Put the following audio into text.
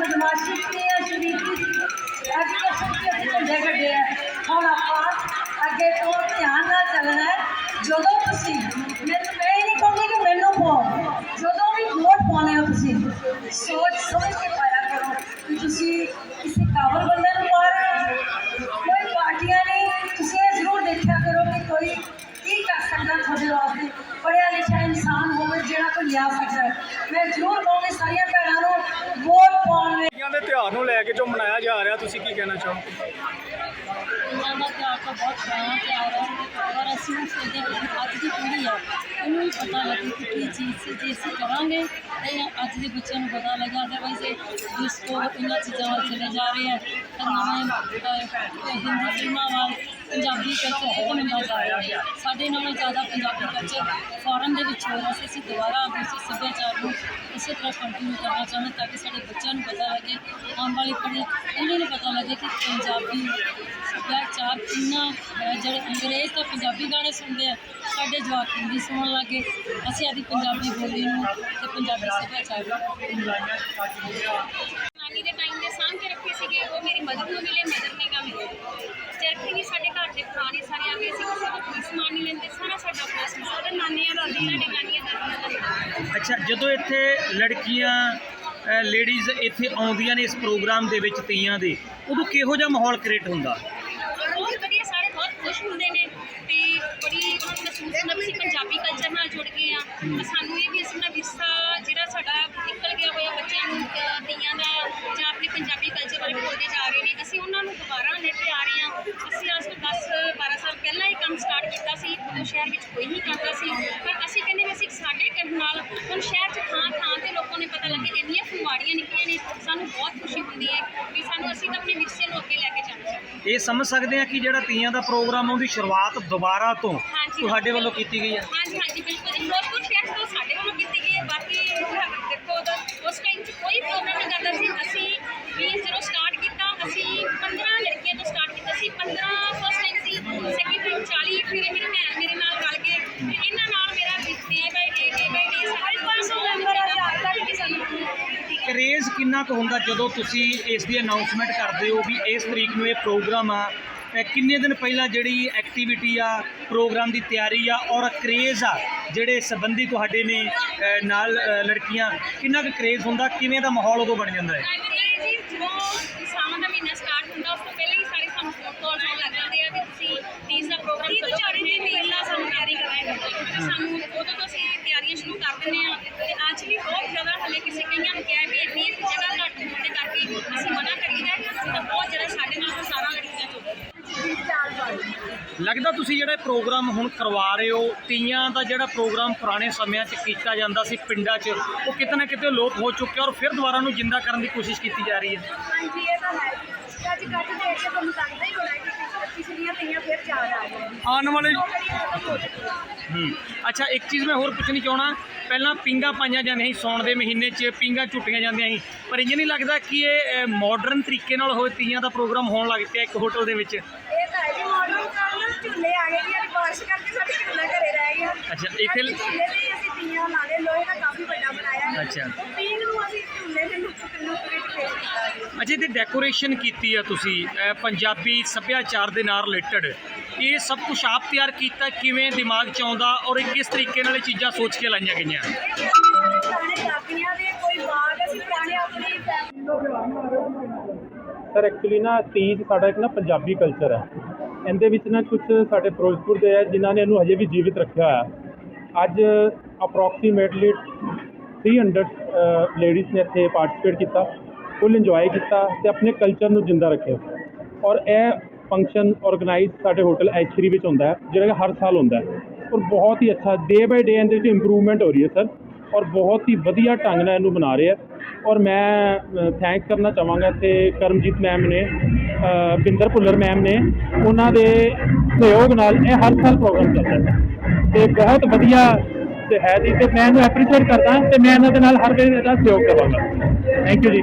ਬਦਮਾਸ਼ੀ ਤੇ ਅਸ਼ਰੀਕੀ ਅੱਜ ਕੱਲ੍ਹ ਸੱਚੇ ਝੰਡੇ ਗੱਡੇ ਆ। ਹੁਣ ਆਪਾਂ ਅੱਗੇ ਤੋਂ ਧਿਆਨ ਨਾਲ ਚੱਲਣਾ ਹੈ। ਜਦੋਂ ਤੁਸੀਂ ਮੈਨੂੰ ਮੈਂ ਨਹੀਂ ਕਹਿੰਦੀ ਕਿ ਮੈਨੂੰ ਪਾਓ। ਜਦੋਂ ਵੀ ਵੋਟ ਪਾਉਣੇ ਹੋ ਤੁਸੀਂ, ਸੋਚ ਸਮਝ ਕੇ ਪਾਇਆ ਕਰੋ ਕਿ ਤੁਸੀਂ ਕਿਸੇ ਕਾਬਲ ਬੰਦੇ ਨੂੰ ਪਾ ਰਹੇ ਕੋਈ ਪਾਰਟੀਆਂ ਨਹੀਂ, ਤੁਸੀਂ ਇਹ ਜ਼ਰੂਰ ਦੇਖਿਆ ਕਰੋ ਕਿ ਕੋਈ ਕੀ ਕਰ ਸਕਦਾ ਤੁਹਾਡੇ ਵਾਸਤੇ ਪੜਿਆ ਲਿਖਿਆ ਇਨਸਾਨ ਹੋਵੇ, ਜਿਹੜਾ ਕੋਈ ਲਿਆ ਸਕਦਾ ਮੈਂ ਜ਼ਰੂਰ ਕਹੂੰਗੀ, ਸਾਰੀਆਂ ਪਾਉਣ ਦੇ ਤਿਉਹਾਰ ਨੂੰ ਲੈ ਕੇ ਜੋ ਮਨਾਇਆ ਜਾ ਰਿਹਾ, ਤੁਸੀਂ ਕੀ ਕਹਿਣਾ ਚਾਹੋਗੇ? ਇਹਨਾਂ ਦਾ ਤਿਉਹਾਰ ਤਾਂ ਬਹੁਤ ਪੁਰਾਣਾ ਤਿਉਹਾਰ ਹੈ ਔਰ ਅਸੀਂ ਵੀ ਸੋਚਦੇ ਹਾਂ ਕਿ ਅੱਜ ਦੀ ਪੀੜ੍ਹੀ ਹੈ ਇਹਨੂੰ ਵੀ ਪਤਾ ਲੱਗੇ ਕਿ ਕੀ ਚੀਜ਼ ਸੀ, ਜੇ ਅਸੀਂ ਕਰਾਂਗੇ, ਤੇ ਅੱਜ ਦੇ ਬੱਚਿਆਂ ਨੂੰ ਪਤਾ ਲੱਗਾ। ਅਦਰਵਾਈਜ਼ ਇਹ ਡਿਸਕੋ ਇਹਨਾਂ ਚੀਜ਼ਾਂ ਵੱਲ ਚਲੇ ਜਾ ਰਹੇ ਹੈ ਤਾਂ ਨਵੇਂ ਹਿੰਦੀ ਫਿਲਮਾਂ ਵੱਲ ਪੰਜਾਬੀ ਕਲਚਰ ਖਤਮ ਹੁੰਦਾ ਜਾ ਰਿਹਾ ਹੈ। ਸਾਡੇ ਨਾਲੋਂ ਜ਼ਿਆਦਾ ਪੰਜਾਬੀ ਕਲਚਰ ਫੋਰਨ ਦੇ ਵਿੱਚ ਹੋ ਰਿਹਾ ਸੀ। ਅਸੀਂ ਦੁਬਾਰਾ ਉਸੇ ਸੱਭਿਆਚਾਰ ਨੂੰ ਇਸੇ ਤਰ੍ਹਾਂ ਕੰਟੀਨਿਊ ਕਰਨਾ ਚਾਹੁੰਦੇ ਤਾਂ ਕਿ ਸਾਡੇ ਬੱਚਿਆਂ ਨੂੰ ਪਤਾ ਲੱਗੇ, ਆਉਣ ਵਾਲੀ ਪੀੜ੍ਹੀ, ਉਹਨਾਂ ਨੂੰ ਪਤਾ ਲੱਗੇ ਕਿ ਪੰਜਾਬੀ ਹੈ ਜਿਹੜੇ ਅੰਗਰੇਜ਼ ਤਾਂ ਪੰਜਾਬੀ ਗਾਣੇ ਸੁਣਦੇ ਆ ਸਾਡੇ ਜਵਾਕ ਹਿੰਦੀ ਸੁਣਨ ਲੱਗੇ। ਅਸੀਂ ਆਦੀ ਪੰਜਾਬੀ ਬੋਲੀ ਨੂੰ ਤੇ ਪੰਜਾਬੀ ਸੱਭਿਆਚਾਰ ਨੂੰ ਨਾਨੀ ਦੇ ਟਾਈਮ ਦੇ ਸਾਂਭ ਕੇ ਰੱਖੇ ਸੀਗੇ ਉਹ ਮੇਰੀ ਮਦਰ ਨੂੰ ਮਿਲੇ ਮਦਰ ਨੇ ਕਾ ਮਿਲੇ ਚਰਖੇ ਵੀ ਸਾਡੇ ਘਰ ਦੇ ਪੁਰਾਣੇ ਸਾਰੇ ਆ ਗਏ ਸੀ ਕਿਸੇ ਤੋਂ ਕੋਈ ਸਮਾਨ ਨਹੀਂ ਲੈਂਦੇ ਸਾਰਾ ਸਾਡਾ ਆਪਣਾ ਸਮਾਨ ਸਾਡੇ ਨਾਨੀਆਂ ਦਾਦੀਆਂ ਸਾਡੇ ਨਾਨੀਆਂ ਦਾਦੀਆਂ ਦਾ ਅੱਛਾ ਜਦੋਂ ਇੱਥੇ ਲੜਕੀਆਂ ਲੇਡੀਜ਼ ਇੱਥੇ ਆਉਂਦੀਆਂ ਨੇ ਇਸ ਪ੍ਰੋਗਰਾਮ ਦੇ ਵਿੱਚ ਤੀਆਂ ਦੇ ਉਦੋਂ ਕਿਹੋ ਜਿਹਾ ਮਾਹੌਲ ਕ੍ਰੀਏਟ ਹੁੰਦਾ ਬਹੁਤ ਵਧੀਆ ਸਾਰੇ ਬਹੁਤ ਖੁਸ਼ ਹੁੰਦੇ ਨੇ ਤੇ ਬੜੀ ਮਹਿਸੂਸ ਹੁੰਦਾ ਵੀ ਅਸੀਂ ਪੰਜਾਬੀ ਕਲਚਰ ਨਾਲ ਜੁੜ ਗਏ ਆ ਤੇ ਸਾਨੂੰ ਇਹ ਵੀ ਅਸੀਂ ਦਾ ਵਿਰਸਾ ਜਿਹੜਾ ਸਾਡਾ ਨਿਕਲ ਗਿਆ ਹੋਇਆ ਬੱਚਿਆਂ ਨੂੰ ਅਹ, ਦਾ ਜਾਂ ਆਪਣੇ ਪੰਜਾਬੀ ਕਲਚਰ ਬਾਰੇ ਬੋਲਦੇ ਜਾ ਰਹੇ ਨੇ ਅਸੀਂ ਉਹਨਾਂ ਨੂੰ ਦੁਬਾਰਾ ਲੈ ਕੇ ਆ ਰਹੇ ਆ ਅਸੀਂ ਅੱਜ ਤੋਂ 10 12 ਸਾਲ ਪਹਿਲਾਂ ਇਹ ਕੰਮ ਸਟਾਰਟ ਕੀਤਾ ਸੀ ਉਦੋਂ ਸ਼ਹਿਰ ਵਿੱਚ ਕੋਈ ਨਹੀਂ ਕਰਦਾ ਸੀ। ਪਰ ਅਸੀਂ ਕਹਿੰਦੇ ਵੀ ਅਸੀਂ ਸਾਡੇ ਕਰਨ ਨਾਲ ਹੁਣ ਸ਼ਹਿਰ 'ਚ ਥਾਂ ਥਾਂ ਤੇ ਲੋਕਾਂ ਨੇ ਪਤਾ ਲੱਗੇ ਇੰਨੀਆਂ ਫੁਲਵਾੜੀਆਂ ਨਿਕਲੀਆਂ ਨੇ ਸਾਨੂੰ ਬਹੁਤ ਖੁਸ਼ੀ ਹੁੰਦੀ ਹੈ ਵੀ ਸਾਨੂੰ ਅਸੀਂ ਤਾਂ ਆਪਣੇ ਵਿਰਸੇ ਨੂੰ ਅੱਗੇ ਲੈ ਕੇ ਜਾਣਾ ਇਹ ਸਮਝ ਸਕਦੇ ਆ ਕਿ ਜਿਹੜਾ ਤੀਆਂ ਦਾ ਪ੍ਰੋਗਰਾਮ ਆ ਉਹਦੀ ਸ਼ੁਰੂਆਤ ਦੁਬਾਰਾ ਤੋਂ ਹਾਂਜੀ। ਤੁਹਾਡੇ ਵੱਲੋਂ ਕੀਤੀ ਗਈ ਹੈ? ਹਾਂਜੀ ਹਾਂਜੀ ਬਿਲਕੁਲ ਜੀ। ਫਿਰੋਜ਼ਪੁਰ ਸ਼ਹਿਰ ਤੋਂ ਸਾਡੇ ਵੱਲੋਂ ਕੀਤੀ ਗਈ ਹੈ। ਬਾਕੀ ਦੇਖੋ ਉਦੋਂ ਉਸ ਟਾਈਮ 'ਚ ਕੋਈ ਪ੍ਰੋਗਰਾਮ ਨਹੀਂ ਕਰਦਾ ਸੀ। ਅਸੀਂ ਵੀ ਜਦੋਂ ਸਟਾਰਟ ਕੀਤਾ ਅਸੀਂ 15 ਲੜਕੀਆਂ ਤੋਂ ਸਟਾਰਟ ਕੀਤਾ ਸੀ। 15 ਫਸਟ ਟਾਈਮ ਸੀ ਸੈਕਿੰਡ ਟਾਈਮ 40 ਫਿਰ ਮੇਰੇ ਭੈਣ ਮੇਰੇ ਨਾਲ ਰਲ ਗਏ। ਫਿਰ ਇਹਨਾਂ ਨਾਲ ਮੇਰਾ ਡੇ ਬਾਈ ਡੇ ਡੇ ਬਾਈ ਡੇ ਸਾਰੇ 500 ਮੈਂਬਰ ਅੱਜ ਤੱਕ ਵੀ ਸਾਨੂੰ ਕਰੇਜ਼ ਕਿੰਨਾ ਕੁ ਹੁੰਦਾ ਜਦੋਂ ਤੁਸੀਂ ਇਸ ਦੀ ਅਨਾਉਂਸਮੈਂਟ ਕਰਦੇ ਹੋ ਵੀ ਇਸ ਤਰੀਕ ਨੂੰ ਇਹ ਪ੍ਰੋਗਰਾਮ ਆ? ਇਹ ਕਿੰਨੇ ਦਿਨ ਪਹਿਲਾਂ ਜਿਹੜੀ ਐਕਟੀਵਿਟੀ ਆ ਪ੍ਰੋਗਰਾਮ ਦੀ ਤਿਆਰੀ ਆ ਔਰ ਕਰੇਜ਼ ਆ ਜਿਹੜੇ ਸੰਬੰਧੀ ਤੁਹਾਡੇ ਨੇ ਨਾਲ ਲੜਕੀਆਂ ਕਿੰਨਾ ਕੁ ਕਰੇਜ਼ ਹੁੰਦਾ ਕਿਵੇਂ ਦਾ ਮਾਹੌਲ ਉਦੋਂ ਬਣ ਜਾਂਦਾ ਹੈ? ਇਹ ਜੀ ਜਦੋਂ ਸਾਵਣ ਦਾ ਮਹੀਨਾ ਸਟਾਰਟ ਹੁੰਦਾ ਉਸ ਤੋਂ ਪਹਿਲਾਂ ਹੀ ਸਾਰੇ ਸਾਨੂੰ ਫੋਨ ਕਾਲ ਆਉਣ ਲੱਗ ਜਾਂਦੇ ਆ ਵੀ ਤੁਸੀਂ ਤੀਜ ਦਾ ਪ੍ਰੋਗਰਾਮ ਕਦੋਂ ਚਾਰੇ ਦਿਨ ਪਹਿਲਾਂ ਸਾਨੂੰ ਤਿਆਰੀ ਕਰਾਇਆ ਕਰਦੇ ਤੇ ਸਾਨੂੰ ਉਦੋਂ ਤੋਂ ਅਸੀਂ ਤਿਆਰੀਆਂ ਸ਼ੁਰੂ ਕਰ ਦਿੰਦੇ ਆ ਤੇ ਅੱਜ ਵੀ ਬਹੁਤ ਜ਼ਿਆਦਾ ਹਲੇ ਕਿਸੇ ਕਈਆਂ ਨੂੰ ਕਿਹਾ ਵੀ ਇੰਨੀ ਜਗ੍ਹਾ ਘੱਟ ਹੋਣ ਦੇ ਕਰਕੇ ਅਸੀਂ ਮਨਾ ਕਰੀਦਾ ਹੈ ਤਾਂ ਬਹੁਤ ਜ਼ਿਆਦਾ ਸਾਡੇ ਨਾਲ ਸਾਰਾ ਲੜਕੀਆਂ ਚੁੱਕੀਆਂ ਲੱਗਦਾ ਤੁਸੀਂ ਜਿਹੜਾ ਪ੍ਰੋਗਰਾਮ ਹੁਣ ਕਰਵਾ ਰਹੇ ਹੋ ਤੀਆਂ ਦਾ ਜਿਹੜਾ ਪ੍ਰੋਗਰਾਮ ਪੁਰਾਣੇ ਸਮਿਆਂ 'ਚ ਕੀਤਾ ਜਾਂਦਾ ਸੀ ਪਿੰਡਾਂ 'ਚ ਉਹ ਕਿਤੇ ਨਾ ਕਿਤੇ ਲੋਪ ਹੋ ਚੁੱਕਿਆ ਔਰ ਫਿਰ ਦੁਬਾਰਾ ਨੂੰ ਜਿੰਦਾ ਕਰਨ ਦੀ ਕੋਸ਼ਿਸ਼ ਕੀਤੀ ਜਾ ਰਹੀ ਹੈ? ਹਾਂਜੀ ਇਹ ਤਾਂ ਹੈ ਜੀ। ਅੱਜ ਕੱਲ੍ਹ ਦੇਖ ਕੇ ਤੁਹਾਨੂੰ ਲੱਗਦਾ ਹੀ ਹੋਣਾ ਕਿ ਪਿਛ- ਪਿਛਲੀਆਂ ਤੀਆਂ ਫਿਰ ਯਾਦ ਆ ਗਈਆਂ ਆਉਣ ਵਾਲੇ ਹੋ ਅੱਛਾ ਇੱਕ ਚੀਜ਼ ਮੈਂ ਹੋਰ ਪੁੱਛਣੀ ਚਾਹਣਾ ਪਹਿਲਾਂ ਪਿੰਗਾ ਪਾਈਆਂ ਜਾਂਦੀਆਂ ਸੀ ਸੌਣ ਦੇ ਮਹੀਨੇ 'ਚ ਪਿੰਗਾ ਝੁੱਟੀਆਂ ਜਾਂਦੀਆਂ ਸੀ ਪਰ ਇੰਜ ਨਹੀਂ ਲੱਗਦਾ ਕਿ ਇਹ ਮਾਡਰਨ ਤਰੀਕੇ ਨਾਲ ਹੋਏ ਤੀਆਂ ਦਾ ਪ੍ਰੋਗਰਾਮ ਹੋਣ ਲੱਗ ਪਿਆ ਇੱਕ ਹੋਟਲ ਦੇ ਵਿੱਚ? ਇਹ ਤਾਂ ਹੈ ਜੀ ਝੂਲੇ ਆ ਗਏ ਜੀ ਅੱਜ ਬਾਰਿਸ਼ ਕਰਕੇ ਸਾਡੇ ਝੂਲੇ ਘਰੇ ਰਹਿ ਗਿਆ ਅੱਛਾ, ਇੱਥੇ- ਝੂਲੇ ਤੇ ਹੀ ਅਸੀਂ ਤੀਆਂ ਲਾ ਲਏ ਲੋਹੇ ਦਾ ਕਾਫੀ ਵੱਡਾ ਬਣਾਇਆ ਹੈ। ਅੱਛਾ। ਪੀਂਗ ਨੂੰ ਅਸੀਂ ਝੂਲੇ ਦੇ ਲੁੱਕ ਲੁੱਕ ਵਿੱਚ ਪੇਸ਼ ਕੀਤਾ ਜੀ। ਅਜੇ ਤੇ ਡੈਕੋਰੇਸ਼ਨ ਕੀਤੀ ਆ ਤੁਸੀਂ ਅਹ ਪੰਜਾਬੀ ਸੱਭਿਆਚਾਰ ਦੇ ਨਾਲ ਰਿਲੇਟਡ ਇਹ ਸਭ ਕੁਝ ਆਪ ਤਿਆਰ ਕੀਤਾ ਕਿਵੇਂ ਦਿਮਾਗ 'ਚ ਆਉਂਦਾ ਔਰ ਇਹ ਕਿਸ ਤਰੀਕੇ ਨਾਲ ਇਹ ਚੀਜ਼ਾਂ ਸੋਚ ਕੇ ਲਾਈਆਂ ਗਈਆਂ? ਇਹ ਸਾਡੇ ਪੁਰਾਣੇ ਦਾਦੀਆਂ ਦੇ ਕੋਈ ਬਾਗ ਅਸੀਂ ਪੁਰਾਣੇ ਆਪਣੀ ਫੈਮਿਲੀ ਸਰ ਐਕਚੁਅਲੀ ਨਾ ਤੀਜ ਸਾਡਾ ਇੱਕ ਨਾ ਪੰਜਾਬੀ ਕਲਚਰ ਹੈ। ਇਹਦੇ ਵਿੱਚ ਨਾ ਕੁਝ ਸਾਡੇ ਫਿਰੋਜ਼ਪੁਰ ਦੇ ਹੈ ਜਿਨ੍ਹਾਂ ਨੇ ਇਹਨੂੰ ਹਜੇ ਵੀ ਜੀਵਿਤ ਰੱਖਿਆ ਹੋਇਆ। ਅੱਜ ਅਪਰੋਕਸੀਮੇਟਲੀ 300 ਲੇਡੀਜ਼ ਨੇ ਇੱਥੇ ਪਾਰਟਿਸਿਪੇਟ ਕੀਤਾ ਫੁੱਲ ਇੰਜੋਏ ਕੀਤਾ ਤੇ ਆਪਣੇ ਕਲਚਰ ਨੂੰ ਜਿੰਦਾ ਰੱਖਿਆ। ਔਰ ਇਹ ਫੰਕਸ਼ਨ ਆਰਗੇਨਾਈਜ਼ ਸਾਡੇ ਹੋਟਲ ਐਚਰੀ ਵਿੱਚ ਹੁੰਦਾ ਹੈ, ਜਿਹੜਾ ਹਰ ਸਾਲ ਹੁੰਦਾ ਹੈ। ਔਰ ਬਹੁਤ ਹੀ ਅੱਛਾ ਡੇ ਬਾਈ ਡੇ ਇਹਦੇ ਵਿੱਚ ਇੰਪਰੂਵਮੈਂਟ ਹੋ ਰਹੀ ਹੈ, ਸਰ। ਔਰ ਬਹੁਤ ਹੀ ਵਧੀਆ ਢੰਗ ਨਾਲ ਇਹਨੂੰ ਬਣਾ ਰਹੇ ਆ ਔਰ ਮੈਂ ਥੈਂਕਸ ਕਰਨਾ ਚਾਹਾਂਗਾ ਤੇ ਕਰਮਜੀਤ ਮੈਮ ਨੇ ਬਿੰਦਰ ਭੁੱਲਰ ਮੈਮ ਨੇ ਉਹਨਾਂ ਦੇ ਸਹਿਯੋਗ ਨਾਲ ਇਹ ਹਰ ਸਾਲ ਪ੍ਰੋਗਰਾਮ ਚੱਲਦਾ ਹੈ ਤੇ ਬਹੁਤ ਵਧੀਆ ਤੇ ਹੈ ਜੀ। ਤੇ ਮੈਂ ਇਹਨੂੰ ਐਪਰੀਸ਼ੀਏਟ ਕਰਦਾ ਤੇ ਮੈਂ ਇਹਨਾਂ ਦੇ ਨਾਲ ਹਰ ਵੇਲੇ ਇਹਦਾ ਸਹਿਯੋਗ ਕਰਾਂਗਾ। ਥੈਂਕ ਯੂ ਜੀ।